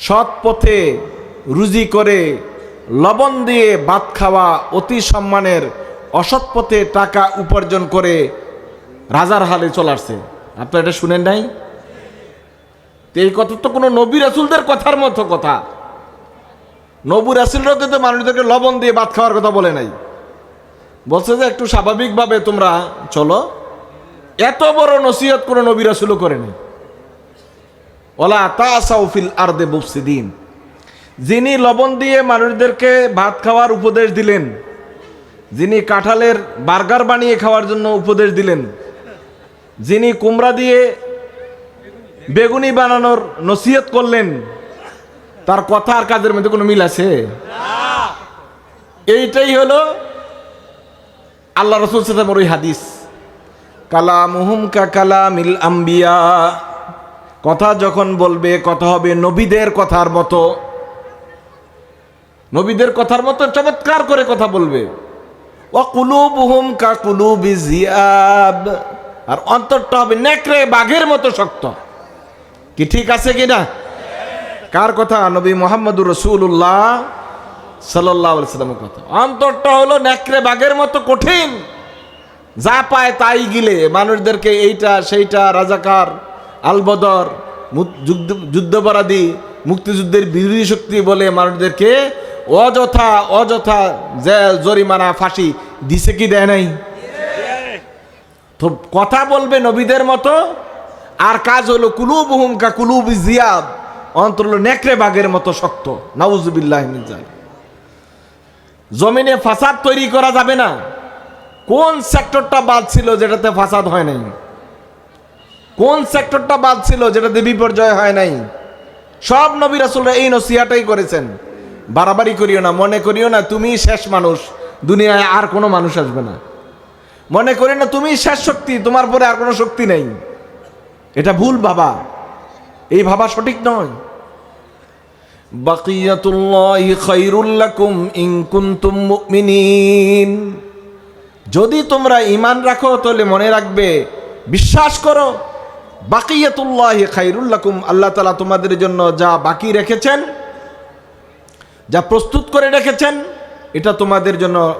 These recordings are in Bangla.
সৎ পথে রুজি করে লবণ দিয়ে ভাত খাওয়া অতি সম্মানের অসৎ পথে টাকা উপার্জন করে রাজার হালে চলে আসছে। আপনারা এটা শুনেন নাই? তো এই কথা তো কোনো নবী রাসুলদের কথার মতো কথা। নবী রাসুলরাও কিন্তু মানুষদেরকে লবণ দিয়ে ভাত খাওয়ার কথা বলে নাই। বলছে যে একটু স্বাভাবিকভাবে তোমরা চলো। এত বড় নসিহত কোনো নবী রাসুলও করেনি। ওলা যিনি লবণ দিয়ে মানুষদেরকে ভাত খাওয়ার উপদেশ দিলেন, যিনি কাঁঠালের বার্গার বানিয়ে খাওয়ার জন্য উপদেশ দিলেন, যিনি কুমড়া দিয়ে বেগুনি বানানোর নসিহত করলেন, তার কথা আর কাজের মধ্যে কোনো মিল আছে? এইটাই হলো আল্লাহ রসুল সাথে ওই হাদিস। কালামুহুম কা কালামিল আম্বিয়া। কথা যখন বলবে, কথা হবে নবীদের কথার মতো। নবীদের কথার মতো চমৎকার করে কথা বলবে। ও কুলুবুহুম কা জিয়াব। আর অন্তরটা হবে নেকড়ে বাঘের মতো শক্ত। কি ঠিক আছে কি না? কার কথা? নবী মোহাম্মদুর রসুল্লাহ সাল্লাহ সাল্লামের কথা। অন্তরটা হলো নেকড়ে বাঘের মতো কঠিন। যা পায় তাই গিলে। মানুষদেরকে এইটা, সেইটা, রাজাকার আলবদর যুদ্ধ- যুদ্ধপরাধী, মুক্তিযুদ্ধের বিরোধী শক্তি বলে মানুষদেরকে অযথা অযথা যে জরিমানা, ফাঁসি দিছে কি দেয় নাই? তো কথা বলবে নবীদের মতো, আর কাজ হলো কুলুব হুমকা কুলুব জিয়াব অন্তর নেকড়ে বাঘের মতো শক্ত। নাউজুবিল্লাহ মিন জমিনে ফাসাদ তৈরি করা যাবে না। কোন সেক্টরটা বাদ ছিল যেটাতে ফাসাদ হয় নাই? কোন সেক্টরটা বাদ ছিল যেটাতে বিপর্যয় হয় নাই? সব নবী রাসুলরা এই নসিহাটাই করেছেন। বাড়াবাড়ি করিও না, মনে করিও না তুমি শেষ মানুষ, দুনিয়ায় আর কোনো মানুষ আসবে না। মনে করি না তুমি শেষ শক্তি, তোমার পরে আর কোনো শক্তি নেই। এটা ভুল ভাবা। এই ভাবা সঠিক নয়। যদি তোমরা ইমান রাখো, তাহলে মনে রাখবে, বিশ্বাস করো। বাকিয়াতুল্লাহি খায়রুল লাকুম, আল্লাহ তাআলা তোমাদের জন্য যা বাকি রেখেছেন, যা প্রস্তুত করে রেখেছেন, এটা তোমাদের জন্য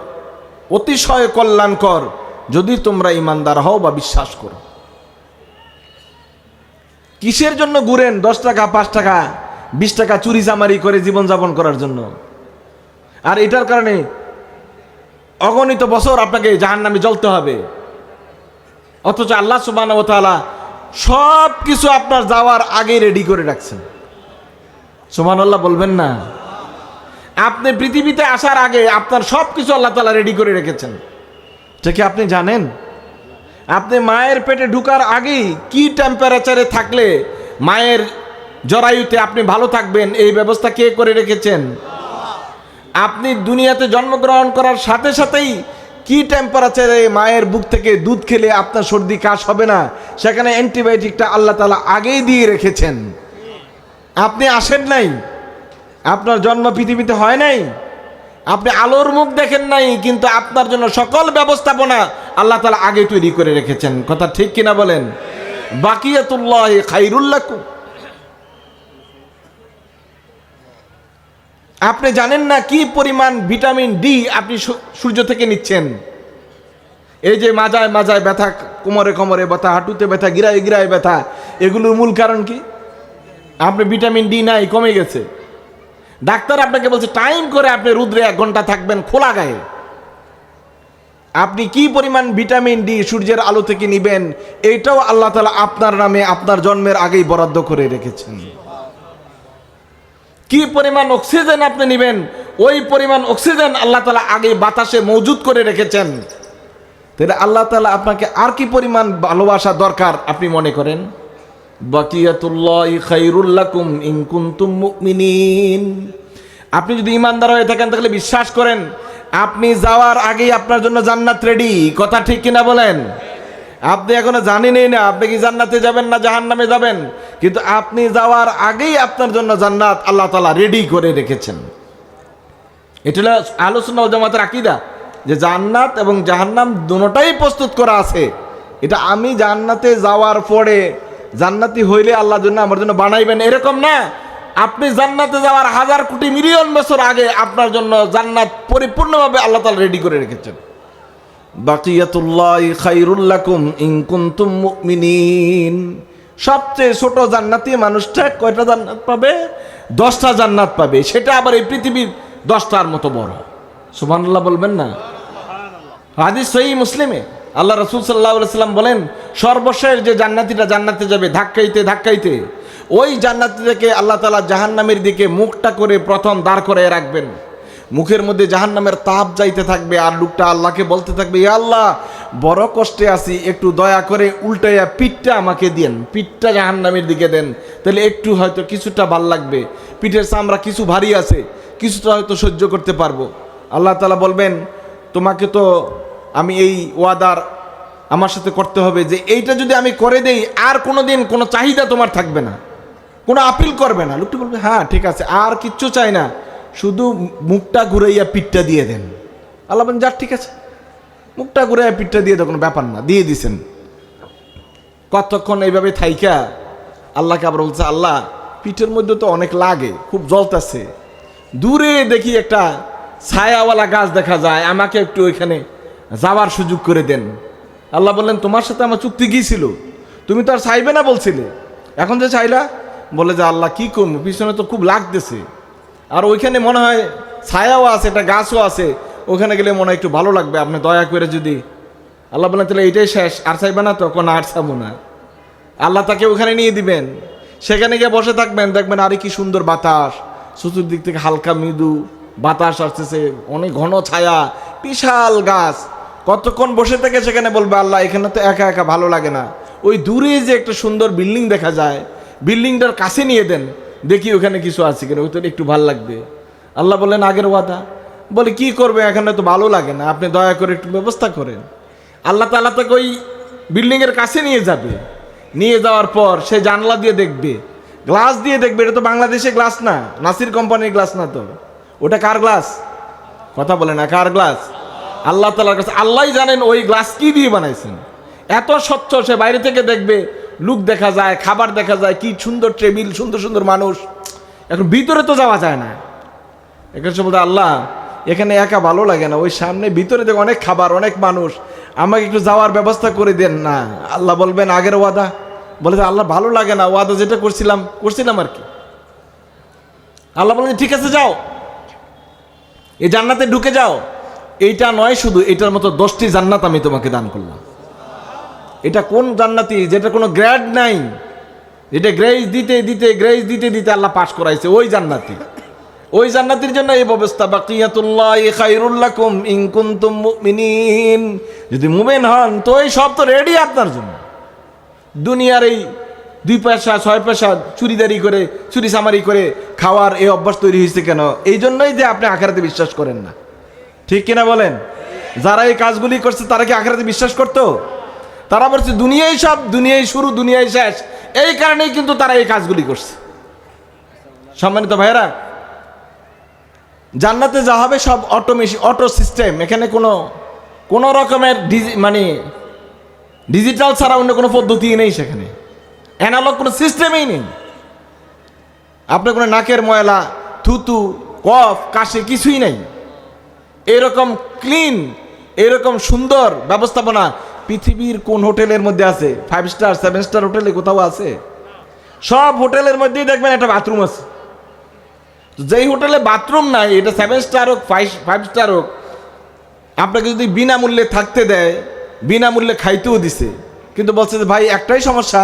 অতিশয় কল্যাণকর, যদি তোমরা ইমানদার হও বা বিশ্বাস করো। কিসের জন্য ঘুরেন দশ টাকা, পাঁচ টাকা, বিশ টাকা চুরি চামারি করে জীবনযাপন করার জন্য? আর এটার কারণে অগণিত বছর আপনাকে জাহান নামে জ্বলতে হবে। অথচ আল্লাহ সুবাহ সব কিছু আপনার যাওয়ার আগেই রেডি করে রাখছেন। সুমান আল্লাহ বলবেন না? আপনি পৃথিবীতে আসার আগে আপনার সব কিছু আল্লাহ তালা রেডি করে রেখেছেন। এটা কি আপনি জানেন? আপনি মায়ের পেটে ঢুকার আগেই কি টেম্পারেচারে থাকলে মায়ের জরায়ুতে আপনি ভালো থাকবেন, এই ব্যবস্থা কে করে রেখেছেন? আপনি দুনিয়াতে জন্মগ্রহণ করার সাথে সাথেই কি টেম্পারেচারে মায়ের বুক থেকে দুধ খেলে আপনার সর্দি কাশ হবে না? সেখানে অ্যান্টিবায়োটিকটা আল্লাহ তালা আগেই দিয়ে রেখেছেন। আপনি আসেন নাই? আপনার জন্ম পৃথিবীতে হয় নাই? আপনি আলোর মুখ দেখেন নাই, কিন্তু আপনার জন্য সকল ব্যবস্থাপনা আল্লাহ তালা আগে তৈরি করে রেখেছেন। কথা ঠিক কিনা বলেন? বাকিয়াতুল্লাহ খাইরুল্লাকুম আপনি জানেন না কি পরিমাণ ভিটামিন ডি আপনি সূর্য থেকে নিচ্ছেন? এই যে মাজায় মাজায় ব্যথা, কোমরে কোমরে ব্যথা, হাঁটুতে ব্যথা, গিরায় গিরায় ব্যথা, এগুলোর মূল কারণ কি? আপনি ভিটামিন ডি নাই, কমে গেছে। ডাক্তার আপনাকে বলছে টাইম করে আপনি রুদ্রে এক ঘণ্টা থাকবেন খোলা গায়ে। আপনি কি পরিমাণ ভিটামিন ডি সূর্যের আলো থেকে নিবেন এটাও আল্লাহ তালা আপনার নামে আপনার জন্মের আগেই বরাদ্দ করে রেখেছেন। কি পরিমাণ অক্সিজেন আপনি নেবেন? ওই পরিমাণ অক্সিজেন আল্লাহ তালা আগে বাতাসে মজুদ করে রেখেছেন। তাহলে আল্লাহ তালা আপনাকে আর কি পরিমাণ ভালোবাসা দরকার আপনি মনে করেন? আপনি যদি ইমানদার হয়ে থাকেন তাহলে বিশ্বাস করেন, আপনি যাওয়ার আগেই আপনার জন্য জান্নাত রেডি কথা ঠিক কিনা বলেন? আপনি এখনও জানেনই না, আপনি কি জান্নাতে যাবেন না জাহান্নামে যাবেন? কিন্তু আপনি যাওয়ার আগেই আপনার জন্য জান্নাত আল্লাহ তালা রেডি করে রেখেছেন। এটা আলোচনা ও জামাতের আকিদা, যে জান্নাত এবং জাহান্নাম দুটোটাই প্রস্তুত করা আছে। এটা আমি জান্নাতে যাওয়ার পরে জান্নাতি হইলে আল্লাহর জন্য আমার জন্য বানাইবেন এরকম না। আপনি জান্নাতে যাওয়ার হাজার কোটি মিলিয়ন বছর আগে আপনার জন্য জান্নাত পরিপূর্ণভাবে আল্লাহ তালা রেডি করে রেখেছেন। বাকিয়াতুল্লাহ খাইরুল্লাকুম ইন কুনতুম মুমিনিন। সবচেয়ে ছোট জান্নাতি মানুষটা কয়টা জান্নাত পাবে? দশটা জান্নাত পাবে। সেটা আবার এই পৃথিবীর দশটার মতো বড়। সুবহানাল্লাহ বলবেন না? হাদিস সহি মুসলিমে। আল্লাহ রসুল সাল্লাহ সাল্লাম বলেন, সর্বশেষ যে জান্নাতিটা জান্নাতে যাবে, ধাক্কাইতে ধাক্কাইতে, ওই জান্নাতি থেকে আল্লাহ তালা জাহান্নামের দিকে মুখটা করে প্রথম দাঁড় করে রাখবেন। মুখের মধ্যে জাহান্নামের তাপ যাইতে থাকবে আর লোকটা আল্লাহকে বলতে থাকবে "ইয়া আল্লাহ, বড় কষ্টে আছি, একটু দয়া করে উল্টাইয়া পিঠটা আমাকে দেন পিঠটা জাহান্নামের দিকে দেন, তাহলে একটু হয়তো কিছুটা ভালো লাগবে, পিঠের চামড়া কিছু ভারী আছে, কিছুটা হয়তো সহ্য করতে পারব। আল্লাহ তালা বলবেন, তোমাকে তো আমি এই ওয়াদার আমার সাথে করতে হবে যে এইটা যদি আমি করে দেই, আর কোনো দিন কোনো চাহিদা তোমার থাকবে না, কোনো আপিল করবে না। লোকটি বলবে হ্যাঁ ঠিক আছে, আর কিচ্ছু চাই না। শুধু মুখটা ঘুরাইয়া পিঠটা দিয়ে দেন। আল্লাহ বলেন যার ঠিক আছে। মুখটা ঘুরাইয়া পিঠটা দিয়ে দেয় কোনো ব্যাপার না, দিয়ে দিছেন। কতক্ষণ এইভাবে থাইকা, আল্লাহকে আবার বলছে, আল্লাহ, পিঠের মধ্যে তো অনেক লাগে, খুব জ্বলতেছে। দূরে দেখি একটা ছায়াওয়ালা গাছ দেখা যায়, আমাকে একটু ওইখানে যাওয়ার সুযোগ করে দেন। আল্লাহ বললেন, তোমার সাথে আমার চুক্তি কি ছিল? তুমি তো আর চাইবে না বলছিলে। এখন যে চাইলা বলে যে, আল্লাহ, কি করব? পিছনে তো খুব লাগতেছে। আর ওইখানে মনে হয় ছায়াও আছে, একটা গাছও আছে। ওখানে গেলে মনে হয় একটু ভালো লাগবে, আপনি দয়া করে যদি আল্লাহ বলেন তাহলে এটাই শেষ, আর চাইবে না তো কোনো আর চাবো না। আল্লাহ তাকে ওখানে নিয়ে দিবেন। সেখানে গিয়ে বসে থাকবেন, দেখবেন আরে কি সুন্দর বাতাস। চতুর্দিক থেকে হালকা মৃদু বাতাস আসতেছে, অনেক ঘন ছায়া, বিশাল গাছ। কতক্ষণ বসে থেকে সেখানে বলবে, আল্লাহ, এখানে তো একা একা ভালো লাগে না। ওই দূরে যে একটা সুন্দর বিল্ডিং দেখা যায়, বিল্ডিংটার কাছে নিয়ে দেন। দেখি ওখানে কিছু আছে কিনা, ওই একটু ভালো লাগবে। আল্লাহ বললেন, আগের ওয়াদা। বলে, কি করবে? এখানে তো ভালো লাগে না। আপনি দয়া করে একটু ব্যবস্থা করেন। আল্লাহ তালা তাকে ওই বিল্ডিংয়ের কাছে নিয়ে যাবে। নিয়ে যাওয়ার পর সে জানলা দিয়ে দেখবে। গ্লাস দিয়ে দেখবে। এটা তো বাংলাদেশে গ্লাস না। নাসির কোম্পানির গ্লাস না তো। ওটা কার গ্লাস? কথা বলে না, কার গ্লাস? আল্লাহ তালার কাছে। আল্লাহ জানেন ওই গ্লাস কি দিয়ে বানাইছেন। এত স্বচ্ছ সে বাইরে থেকে দেখবে লুক দেখা যায়, খাবার দেখা যায়, কি সুন্দর টেবিল, সুন্দর সুন্দর মানুষ। এখন ভিতরে তো যাওয়া যায় না। এখানে বলতে আল্লাহ, এখানে একা ভালো লাগে না, ওই সামনে ভিতরে দেখো অনেক খাবার, অনেক মানুষ। আমাকে একটু যাওয়ার ব্যবস্থা করে দেন না। আল্লাহ বলবেন, আগের ওয়াদা। বলে আল্লাহ ভালো লাগে না, ওয়াদা যেটা করছিলাম করছিলাম আর কি। আল্লাহ বলেন ঠিক আছে, যাও। এই জান্নাতে ঢুকে যাও। এইটা নয় শুধু, এটার মতো দশটি জান্নাত আমি তোমাকে দান করলাম। এটা কোন জান্নাতি যেটা কোনো গ্রেড নাই? যেটা গ্রেজ দিতে দিতে গ্রেজ দিতে দিতে আল্লাহ পাশ করাইছে, ওই জান্নাতি। ওই জান্নাতির জন্য এই ব্যবস্থা, বাকিয়াতুল্লাহ যদি মুমিন হন, তো এই সব তো রেডি আপনার জন্য। দুনিয়ার এই দুই পয়সা, ছয় পয়সা চুরিদারি করে, চুরি সামারি করে খাওয়ার এই অভ্যাস তৈরি হয়েছে কেন? এই জন্যই যে আপনি আখেরাতে বিশ্বাস করেন না। ঠিক কিনা বলেন? যারা এই কাজগুলি করছে, তারা কি আখেরাতে বিশ্বাস করতো? তারা বলছে, দুনিয়াই সব, দুনিয়াই শুরু, দুনিয়াই শেষ। এই কারণেই কিন্তু তারা এই কাজগুলি করছে। সম্মানিত ভাইয়েরা, জান্নাতে যা হবে সব অটোমেশি, অটো সিস্টেম। এখানে কোনো কোনো রকমের ডিজি মানে ডিজিটাল ছাড়া অন্য কোনো পদ্ধতি নেই সেখানে। অ্যানালগ কোনো সিস্টেমই নেই। আপনার কোনো নাকের ময়লা, থুতু, কফ, কাশে কিছুই নেই। এরকম ক্লিন এরকম সুন্দর ব্যবস্থাপনা পৃথিবীর কোন হোটেলের মধ্যে আছে? ফাইভ স্টার সেভেন স্টার হোটেলে কোথাও আছে? সব হোটেলের মধ্যেই দেখবেন একটা বাথরুম আছে। যেই হোটেলে বাথরুম নাই, এটা সেভেন স্টার হোক ফাইভ ফাইভ স্টার হোক, আপনাকে যদি বিনামূল্যে থাকতে দেয়, বিনামূল্যে খাইতেও দিছে, কিন্তু বলছে যে, ভাই, একটাই সমস্যা,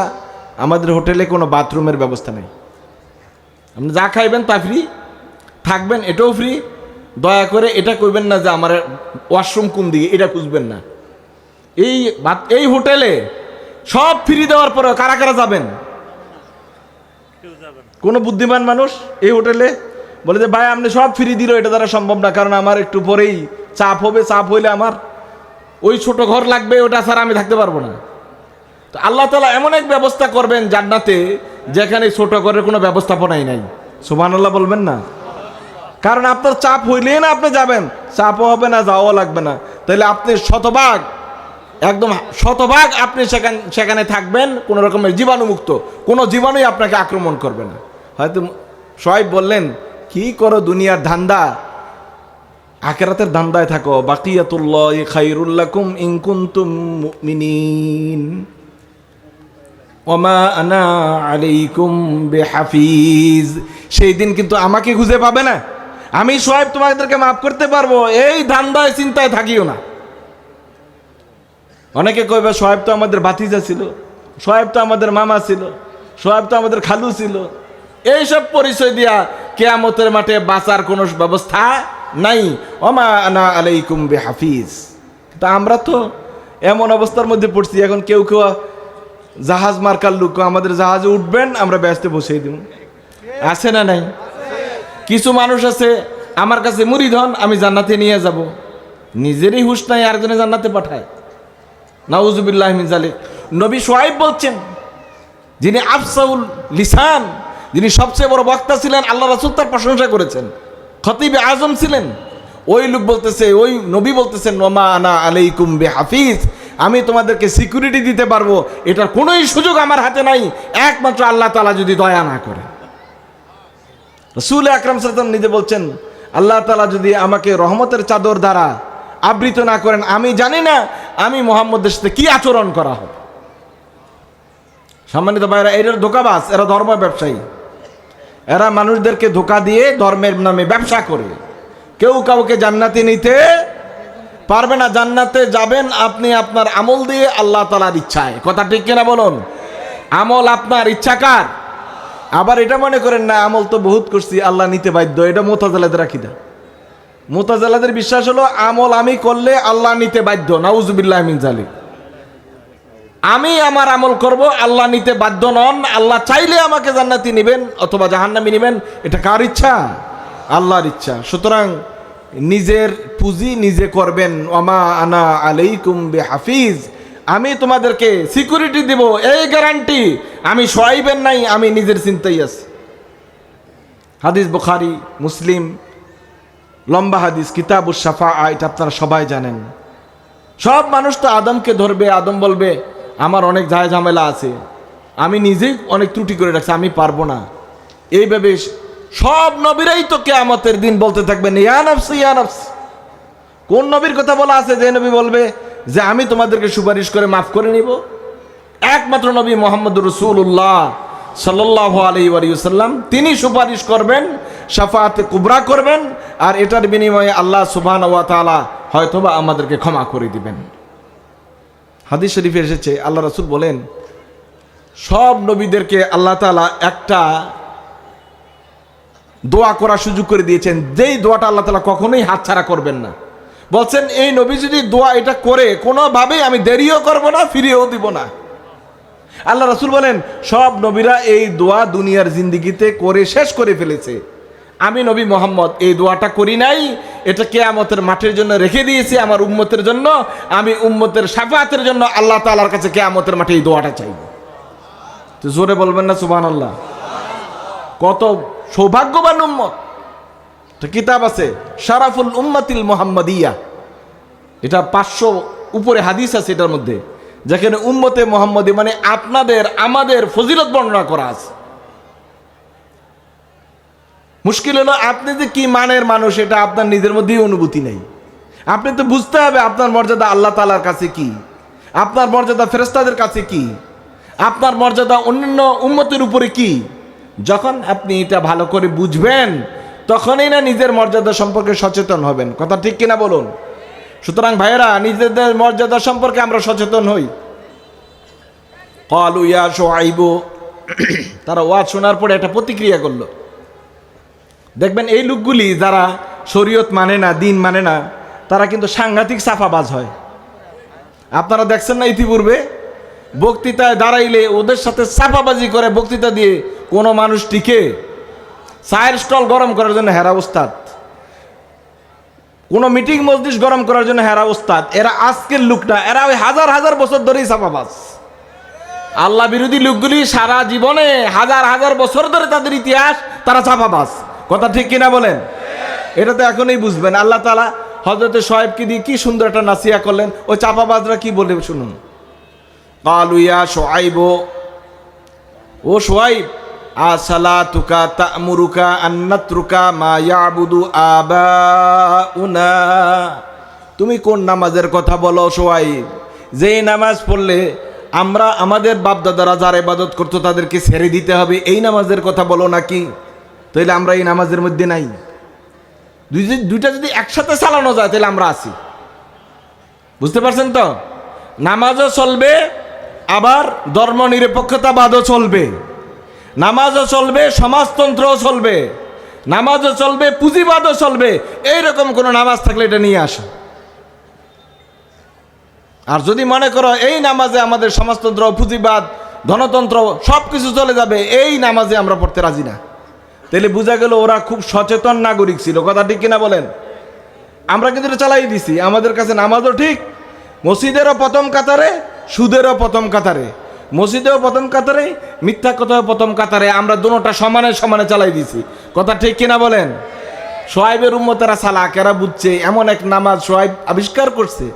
আমাদের হোটেলে কোনো বাথরুমের ব্যবস্থা নেই। আপনি যা খাইবেন তা ফ্রি থাকবেন এটাও ফ্রি দয়া করে এটা করবেন না যে, আমার ওয়াশরুম কোন দিকে, এটা খুঁজবেন না। এই এই হোটেলে সব ফ্রি দেওয়ার পরে কারা কারা যাবেন? কোনো বুদ্ধিমান মানুষ এই হোটেলে? বলে যে ভাই আপনি সব ফ্রি দিল এটা দ্বারা সম্ভব না কারণ আমার একটু পরেই চাপ হবে চাপ হইলে আমার ওই ছোট ঘর লাগবে ওটা ছাড়া আমি থাকতে পারব না। তো আল্লাহ তালা এমন এক ব্যবস্থা করবেন জান্নাতে যেখানে ছোট ঘরের কোনো ব্যবস্থাপনাই নাই। সুমান আল্লাহ বলবেন না? কারণ আপনার চাপ হইলেই না আপনি যাবেন চাপও হবে না যাওয়াও লাগবে না। তাহলে আপনি শতভাগ একদম শতভাগ আপনি সেখানে সেখানে থাকবেন, কোনো রকমের জীবাণুমুক্ত। কোনো জীবাণুই আপনাকে আক্রমণ করবে না। হয়তো সোহাইব বললেন, কি করো দুনিয়ার ধান্দা? আখেরাতের ধান্দায় থাকো। বাকিয়াতুল্লাহ খাইরুল্লাকুম ওমা সেই দিন কিন্তু আমাকে খুঁজে পাবে না। আমি সোহেব তোমাদেরকে মাফ করতে পারব। এই ধান্দায় চিন্তায় থাকিও না। অনেকে কইবে সোহেব তো আমাদের ভাতিজা ছিল সোহেব তো আমাদের মামা ছিল সোহেব তো আমাদের খালু ছিল। এইসব পরিচয় দিয়া কেয়ামতের মাঠে বাঁচার কোনো ব্যবস্থা নাই। ওমা আনা আলাইকুম বেহাফিজ। তা আমরা তো এমন অবস্থার মধ্যে পড়ছি, এখন কেউ কেউ জাহাজ মার্কার লোক, আমাদের জাহাজে উঠবেন, আমরা ব্যস্ত বসিয়ে দিব। আছে না নাই? কিছু মানুষ আছে, আমার কাছে মুড়িধন, আমি জান্নাতে নিয়ে যাব। নিজেরই হুশ নাই, আরেকজনে জান্নাতে পাঠায়। নাউজুবিল্লাহ মিন জালিক নবী সোহাইব বলছেন, যিনি আফসাউল লিসান, যিনি সবচেয়ে বড় বক্তা ছিলেন, আল্লাহ রাসুল তার প্রশংসা করেছেন। খতিবে আজম ছিলেন, ওই লোক বলতেছে, ওই নবী বলতেছেন নোমা আনা আলাইকুম বে হাফিজ আমি তোমাদেরকে সিকিউরিটি দিতে পারব, এটার কোনোই সুযোগ আমার হাতে নাই, একমাত্র আল্লাহ তালা যদি দয়া না করে। রসুল আকরাম সাল্লাম নিজে বলছেন, আল্লাহ তালা যদি আমাকে রহমতের চাদর দ্বারা আবৃত না করেন, আমি জানি না, আমি মোহাম্মদের সাথে কি আচরণ করা হবে। সম্মানিত ভাইরা এরা ধোকাবাজ, এরা ধর্ম ব্যবসায়ী। এরা মানুষদেরকে ধোকা দিয়ে ধর্মের নামে ব্যবসা করে। কেউ কাউকে জান্নাতে নিতে পারবে না, জান্নাতে যাবেন আপনি আপনার আমল দিয়ে আল্লাহ তালার ইচ্ছায়। কথা ঠিক কিনা বলুন? আমল আপনার ইচ্ছাকার আবার এটা মনে করেন না, আমল তো বহুত করছি, আল্লাহ নিতে বাধ্য, এটা মোতাজালাদের রাখি দা মোতাজালাদের বিশ্বাস হলো, আমল আমি করলে আল্লাহ নিতে বাধ্য। নাউজুবিল্লাহ মিন জালিক আমি আমার আমল করব, আল্লাহ নিতে বাধ্য নন। আল্লাহ চাইলে আমাকে জান্নাতি নেবেন অথবা জাহান্নামি নেবেন, এটা কার ইচ্ছা? আল্লাহর ইচ্ছা। সুতরাং নিজের পুঁজি নিজে করবেন। ওমা আনা আলাইকুম বে হাফিজ আমি তোমাদেরকে সিকিউরিটি দিব, এই গ্যারান্টি। আমি সহাইবেন নাই, আমি নিজের চিন্তাই আছি। হাদিস বুখারি, মুসলিম। লম্বা হাদিস, কিতাবুস সাফা এটা আপনারা সবাই জানেন। সব মানুষ তো আদমকে ধরবে, আদম বলবে, আমার অনেক ঝায় ঝামেলা আছে। আমি নিজেই অনেক ত্রুটি করে রাখছি, আমি পারব না। এইভাবে সব নবীরাই তো কেয়ামতের দিন বলতে থাকবেন ইয়ানফস ইয়ানফস কোন নবীর কথা বলা আছে, যে নবী বলবে যে, আমি তোমাদেরকে সুপারিশ করে মাফ করে নিব। একমাত্র নবী মোহাম্মদ রসুল্লাহ সাল্লাহ আলাইসাল্লাম তিনি সুপারিশ করবেন সাফাতে কুবরা করবেন, আর এটার বিনিময়ে আল্লাহ সুবহান ওয়া তাআলা হয়তোবা আমাদেরকে ক্ষমা করে দিবেন। হাদিস শরীফে এসেছে, আল্লাহ রসুল বলেন, সব নবীদেরকে আল্লাহ তাআলা একটা দোয়া করার সুযোগ করে দিয়েছেন, যেই দোয়াটা আল্লাহ তালা কখনোই হাতছাড়া করবেন না। বলছেন, এই নবী যদি দোয়া এটা করে, কোনোভাবেই আমি দেরিও করব না, ফিরিয়েও দিব না। আল্লাহ রসুল বলেন, সব নবীরা এই দোয়া দুনিয়ার জিন্দিগিতে করে শেষ করে ফেলেছে। আমি নবী মোহাম্মদ, এই দোয়াটা করি নাই, এটা কেয়ামতের মাঠের জন্য রেখে দিয়েছি আমার উম্মতের জন্য, আমি উম্মতের সাফাতের জন্য আল্লাহ তালার কাছে কেয়ামতের মাঠে এই দোয়াটা চাইব। তো জোরে বলবেন না সুবান আল্লাহ কত সৌভাগ্যবান উম্মত। কিতাব আছে, শারাফুল উম্মাতিল মোহাম্মদিয়া। এটা পাঁচশো উপরে হাদিস আছে এটার মধ্যে। যেখানে উম্মতে মোহাম্মদী মানে আপনাদের, আমাদের ফজিলত বর্ণনা করা আছে। মুশকিল হলো আপনি যে কি মানের মানুষ, এটা আপনার নিজের মধ্যেই অনুভূতি নেই। আপনি তো বুঝতে হবে আপনার মর্যাদা আল্লাহ তালার কাছে কি? আপনার মর্যাদা ফেরেস্তাদের কাছে কি? আপনার মর্যাদা অন্যান্য উন্মতের উপরে কি? যখন আপনি এটা ভালো করে বুঝবেন, তখনই না নিজের মর্যাদা সম্পর্কে সচেতন হবেন। কথা ঠিক কিনা বলুন? সুতরাং নিজেদের মর্যাদা সম্পর্কে আমরা সচেতন হই। কলু ইয়া সোয়াইবু তারা ওয়াজ শোনার পরে একটা প্রতিক্রিয়া করল। দেখবেন এই লোকগুলি যারা শরীয়ত মানে না, দিন মানে না, তারা কিন্তু সাংঘাতিক সাফাবাজ হয়। আপনারা দেখছেন না ইতিপূর্বে? বক্তৃতায় দাঁড়াইলে ওদের সাথে সাফাবাজি করে বক্তৃতা দিয়ে কোনো মানুষ টিকে। চায়ের স্টল গরম করার জন্য হেরা উস্তাদ কোনো মিটিং মজলিস গরম করার জন্য হেরা উস্তাদ, এরা আজকের লোক না এরা ওই হাজার হাজার বছর ধরেই সাফাবাজ আল্লাহ বিরোধী লোকগুলি সারা জীবনে হাজার হাজার বছর ধরে তাদের ইতিহাস, তারা চাপাবাজ। কথা ঠিক কিনা বলেন? এটা তো এখনই বুঝবেন। আল্লাহ তালা হজরতে সোহেবকে দিয়ে কি সুন্দর একটা নাসিয়া করলেন। ওই চাপাবাজরা কি বলে শুনুন। কালুইয়া সোয়াইব ও সোয়াইব আসালাতুকা তা'মুরুকা আন্নাত্রুকা মা আবাউনা। তুমি কোন নামাজের কথা বলো সবাই যেই নামাজ পড়লে আমরা আমাদের বাপদাদারা যার ইবাদত করতো তাদেরকে ছেড়ে দিতে হবে, এই নামাজের কথা বলো নাকি? তাইলে আমরা এই নামাজের মধ্যে নাই। দুই দুইটা যদি একসাথে চালানো যায় তাহলে আমরা আছি। বুঝতে পারছেন তো? নামাজও চলবে, আবার ধর্ম নিরপেক্ষতাবাদও চলবে। নামাজও চলবে, সমাজতন্ত্রও চলবে, নামাজও চলবে, পুঁজিবাদও চলবে, এইরকম কোনো নামাজ থাকলে এটা নিয়ে আসো। আর যদি মনে করো এই নামাজে আমাদের সমাজতন্ত্র, পুঁজিবাদ ধনতন্ত্র সব কিছু চলে যাবে, এই নামাজে আমরা পড়তে রাজি না। তাহলে বোঝা গেল ওরা খুব সচেতন নাগরিক ছিল, কথা ঠিক কিনা বলেন? আমরা কিন্তু এটা চালাই দিছি, আমাদের কাছে নামাজও ঠিক, মসজিদেরও প্রথম কাতারে, সুদেরও প্রথম কাতারে। মসজিদেও প্রথম কাতারে, মিথ্যা কথাও প্রথম কাতারে। আমরা দুটোটা সমানে সমানে চালাই দিছি কথা ঠিক কিনা বলেন? সোয়াইবের উম্মতেরা সালাক, এরা বুঝছে, এমন এক নামাজ সোয়াইব আবিষ্কার করছে।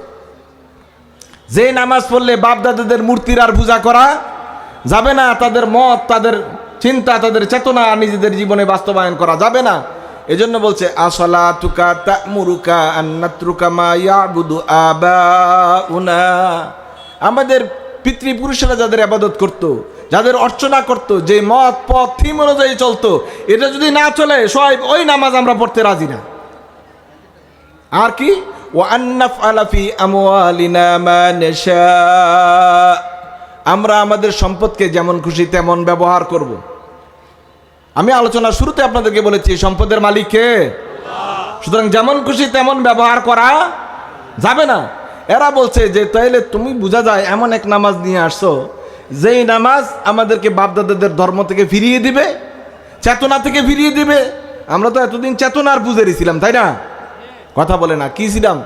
যে নামাজ পড়লে বাপ দাদাদের মূর্তির আর পূজা করা যাবে না, তাদের মত, তাদের চিন্তা, তাদের চেতনা নিজেদের জীবনে বাস্তবায়ন করা যাবে না। এজন্য বলছে আসলা তুকা তা তামুরুকা আন্নাত্রুকা মা ইয়াবুদু আবাউনা। আমাদের পিতৃপুরুষেরা যাদের আবাদত করত, যাদের অর্চনা করত, যে মত, পথ, থিম অনুযায়ী চলতো, এটা যদি না চলে, সবাই ওই নামাজ আমরা পড়তে রাজি না। আর কি? ও আন্নাফ আলাফি আমরা আমাদের সম্পদকে যেমন খুশি তেমন ব্যবহার করব। আমি আলোচনা শুরুতে আপনাদেরকে বলেছি সম্পদের মালিককে সুতরাং যেমন খুশি তেমন ব্যবহার করা যাবে না। এরা বলছে যে, তাইলে তুমি বোঝা যায় এমন এক নামাজ নিয়ে আসছো, যেই নামাজ আমাদেরকে বাপদাদাদের ধর্ম থেকে ফিরিয়ে দিবে, চেতনা থেকে ফিরিয়ে দিবে। আমরা তো এতদিন চেতনার পূজারি ছিলাম, তাই না? কথা বলে না, কী ছিলাম?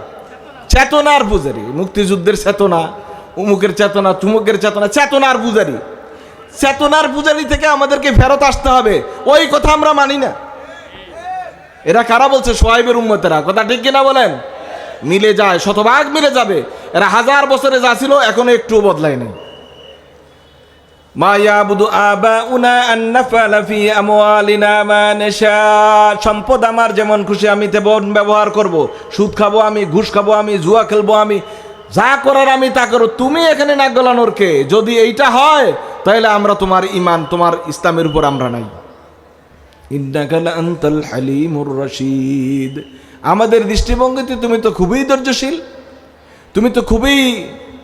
চেতনার পূজারি, মুক্তিযুদ্ধের চেতনা, উমুকের চেতনা তুমুকের চেতনা, চেতনার পূজারি। চেতনার পূজারি থেকে আমাদেরকে ফেরত আসতে হবে, ওই কথা আমরা মানি না। এরা কারা বলছে? সোহাইবের উম্মতেরা। কথা ঠিক কিনা বলেন? মিলে যায়, শতভাগ মিলে যাবে। এরা হাজার বছরে যা ছিল, এখনও একটু বদলায় নেই। সম্পদ আমার যেমন খুশি, আমি তেমন ব্যবহার করব। সুদ খাব আমি, ঘুষ খাব আমি, জুয়া খেলব আমি। যা করার আমি তা করো। তুমি এখানে নাক গলানোর কে যদি এইটা হয় তাহলে আমরা তোমার ইমান তোমার ইসলামের উপর আমরা নাই। ইন্নাকা আনতাল হালিমুর রশিদ। আমাদের দৃষ্টিভঙ্গিতে তুমি তো খুবই ধৈর্যশীল তুমি তো খুবই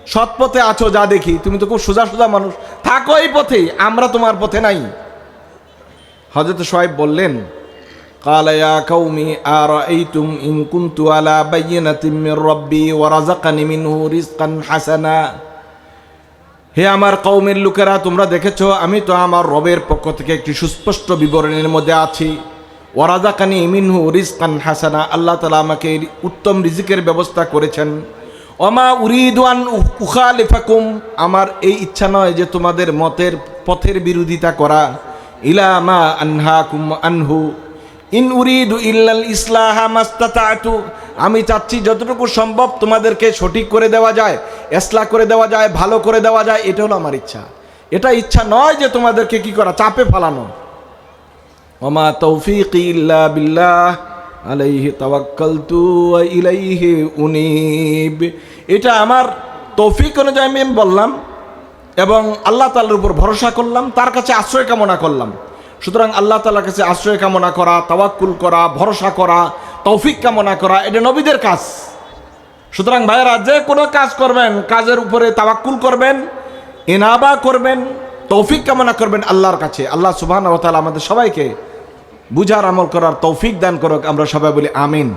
সৎ পথে আছো যা দেখি তুমি তো খুব সোজা সোজা মানুষ থাকো এই পথে আমরা তোমার পথে নাই হজরত সোহাইব বললেন قال يا قوم أرأيتم إن كنت على بينة من ربي ورزقني منه رزقا حسنا হে আমার কৌমের লোকেরা তোমরা দেখেছো আমি তো আমার রবের পক্ষ থেকে একটি সুস্পষ্ট বিবরণের মধ্যে আছি ওয়ারাজাকানি মিনহু রিজকান হাসানা, আল্লাহ তালা আমাকে উত্তম রিজিকের ব্যবস্থা করেছেন। অমা উরিদওয়ান উখালিফাকুম, আমার এই ইচ্ছা নয় যে তোমাদের মতের পথের বিরোধিতা করা। ইলা ইলামা আনহাকুম আনহু, ইন উরিদু ইল্লাল ইসলাহা মাস্তাতাতু, আমি চাচ্ছি যতটুকু সম্ভব তোমাদেরকে সঠিক করে দেওয়া যায়, এসলা করে দেওয়া যায়, ভালো করে দেওয়া যায়, এটা হলো আমার ইচ্ছা। এটা ইচ্ছা নয় যে তোমাদেরকে কি করা, চাপে ফালানো। ওমা তৌফিক ইল্লা বিল্লাহ আলাইহি তাওয়াক্কালতু ওয়া ইলাইহি উনিব এটা আমার তৌফিক অনুযায়ী আমি বললাম এবং আল্লাহ তাআলার উপর ভরসা করলাম, তার কাছে আশ্রয় কামনা করলাম। সুতরাং আল্লাহ তাআলার কাছে আশ্রয় কামনা করা, তাওয়াক্কুল করা, ভরসা করা, তৌফিক কামনা করা, এটা নবীদের কাজ। সুতরাং ভাইয়েরা, যে কোনো কাজ করবেন, কাজের উপরে তাওয়াক্কুল করবেন, এনাবা করবেন, তৌফিক কামনা করবেন আল্লাহর কাছে। আল্লাহ তাআলা আমাদের সবাইকে বুঝার আমল করার তৌফিক দান করক আমরা সবাই বলি আমিন।